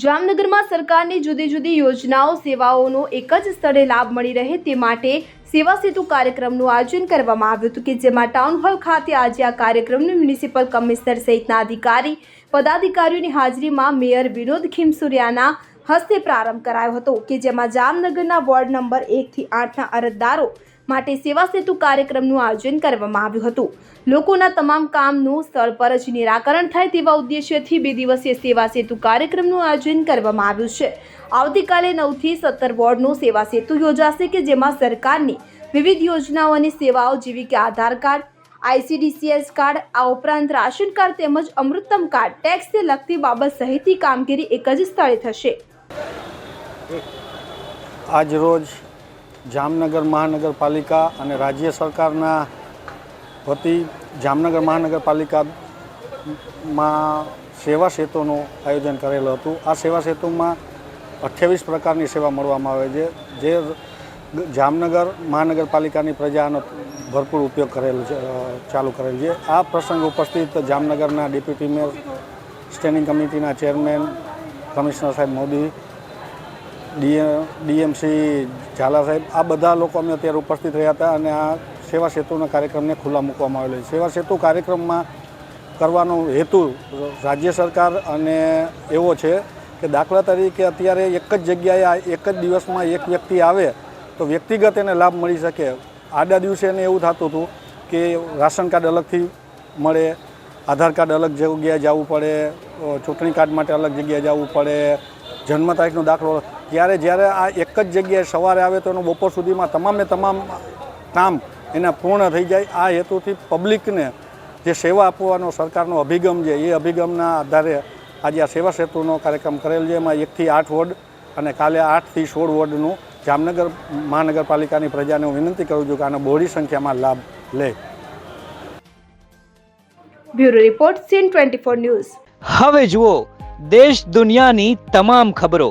જામનગરમાં સરકારની જુદી જુદી યોજનાઓ, સેવાઓનો એક જ સ્થળે લાભ મળી રહે તે માટે સેવા સેતુ કાર્યક્રમનું આયોજન કરવામાં આવ્યું હતું કે જેમાં ટાઉન હોલ ખાતે આજે આ કાર્યક્રમનું મ્યુનિસિપલ કમિશનર સહિતના અધિકારી, પદાધિકારીઓની હાજરીમાં મેયર વિનોદ ખીમસુરિયાના હસ્તે પ્રારંભ કરાયો હતો કે જેમાં જામનગરના વોર્ડ નંબર એકથી આઠના અરજદારો માટે સેવા સેતુ કાર્યક્રમનું આયોજન કરવામાં આવ્યું હતું. લોકોના તમામ કામનું સ્થળ પર જ નિરાકરણ થાય તેવા ઉદ્દેશ્યથી બે દિવસીય સેવા સેતુ કાર્યક્રમનું આયોજન કરવામાં આવ્યું છે. આવતીકાલે નવથી સત્તર વોર્ડનું સેવા સેતુ યોજાશે કે જેમાં સરકારની વિવિધ યોજનાઓ અને સેવાઓ જેવી કે આધાર કાર્ડ, આઈસીડીસીએસ કાર્ડ, આ ઉપરાંત રાશન કાર્ડ તેમજ અમૃતમ કાર્ડ ટેક્સને લગતી બાબત સહિતની કામગીરી એક જ સ્થળે થશે. આજ રોજ જામનગર મહાનગરપાલિકા અને રાજ્ય સરકારના વતી જામનગર મહાનગરપાલિકામાં સેવા સેતુનું આયોજન કરેલું હતું. આ સેવા સેતુમાં અઠ્યાવીસ પ્રકારની સેવા મળવામાં આવે છે, જે જામનગર મહાનગરપાલિકાની પ્રજાનો ભરપૂર ઉપયોગ કરેલો છે ચાલુ કરેલ છે. આ પ્રસંગ ઉપસ્થિત જામનગરના ડેપ્યુટી મેયર, સ્ટેન્ડિંગ કમિટીના ચેરમેન, કમિશનર સાહેબ મોદી ડીએમસી ઝાલા સાહેબ, આ બધા લોકો અમે અત્યારે ઉપસ્થિત રહ્યા હતા અને આ સેવા સેતુના કાર્યક્રમને ખુલ્લા મૂકવામાં આવેલો છે. સેવા સેતુ કાર્યક્રમમાં કરવાનો હેતુ રાજ્ય સરકાર અને એવો છે કે દાખલા તરીકે અત્યારે એક જ જગ્યાએ એક જ દિવસમાં એક વ્યક્તિ આવે તો વ્યક્તિગત એને લાભ મળી શકે. આડા દિવસે એને એવું થતું હતું કે રાશન કાર્ડ અલગથી મળે, આધાર કાર્ડ અલગ જગ્યાએ જવું પડે ચૂંટણી કાર્ડ માટે અલગ જગ્યાએ જવું પડે, જન્મ તારીખનો દાખલો ત્યારે જ્યારે આ એક જ જગ્યાએ સવારે આવે તો એનું બપોર સુધીમાં તમામે તમામ કામ એના પૂર્ણ થઈ જાય. આ હેતુથી પબ્લિકને જે સેવા આપવાનો સરકારનો અભિગમ છે એ અભિગમના આધારે આજે આ સેવા સેતુનો કાર્યક્રમ કરેલ છે. એમાં એકથી આઠ વોર્ડ અને કાલે આઠથી સોળ વોર્ડનું જામનગર મહાનગરપાલિકાની પ્રજાને હું વિનંતી કરું છું કે આનો બહોળી સંખ્યામાં લાભ લે. Bureau report CN twenty four news. હવે જુઓ દેશ દુનિયાની તમામ ખબરો.